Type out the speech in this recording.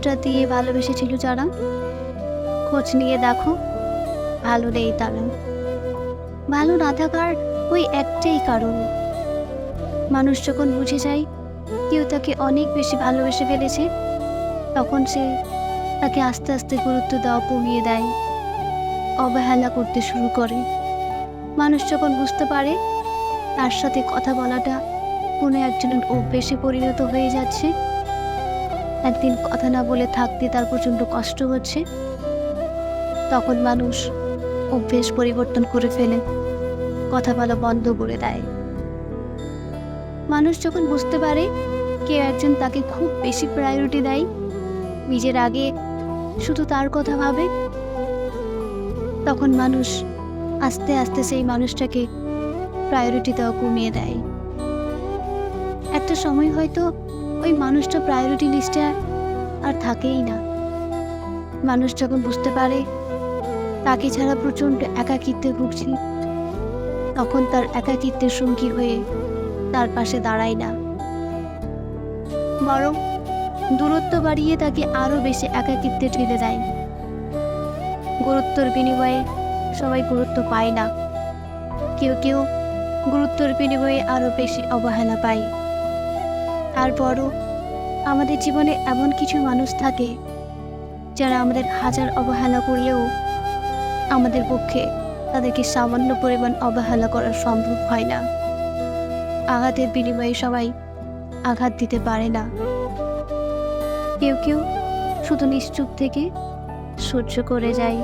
হাতটা দিয়ে ভালোবেসেছিল যারা খোঁজ নিয়ে দেখো, ভালো নেই তারা। ভালো না থাকার ওই একটাই কারণ। মানুষ যখন বুঝে যায় কেউ তাকে অনেক বেশি ভালোবেসে ফেলেছে, তখন সে তাকে আস্তে আস্তে গুরুত্ব দেওয়া কমিয়ে দেয়, অবহেলা করতে শুরু করে। মানুষ যখন বুঝতে পারে, তার সাথে কথা বলাটা কোনো একজনের অভ্যেসে পরিণত হয়ে যাচ্ছে একদিন কথা না বলে থাকতে তার প্রচণ্ড কষ্ট হচ্ছে। তখন মানুষ অভ্যেস পরিবর্তন করে ফেলে, কথা বলা বন্ধ করে দেয়। মানুষ যখন বুঝতে পারে কেউ একজন তাকে খুব বেশি প্রায়োরিটি দেয়, নিজের আগে শুধু তার কথা ভাবে, তখন মানুষ আস্তে আস্তে সেই মানুষটাকে প্রায়োরিটি দেওয়া কমিয়ে দেয়। একটা সময় হয়তো ওই মানুষটা প্রায়োরিটি লিস্টে আর থাকেই না। মানুষ যখন বুঝতে পারে, তাকে ছাড়া প্রচণ্ড একাকিত্বে ভুগছি, তখন তার একাকিত্বের সঙ্গী হয়ে তার পাশে দাঁড়ায় না। বরং দূরত্ব বাড়িয়ে তাকে আরও বেশি একাকিত্বে ঠেলে দেয়। গুরুত্বর বিনিময়ে সবাই গুরুত্ব পায় না। কেউ কেউ গুরুত্বর বিনিময়ে আরও বেশি অবহেলা পায়। তারপরও আমাদের জীবনে এমন কিছু মানুষ থাকে যারা আমাদের হাজার অবহেলা করলেও আমাদের পক্ষে তাদেরকে সামান্য পরিমাণ অবহেলা করা সম্ভব হয় না। আঘাতের বিনিময়ে সবাই আঘাত দিতে পারে না। কেউ কেউ শুধু নিশ্চুপ থেকে সহ্য করে যায়।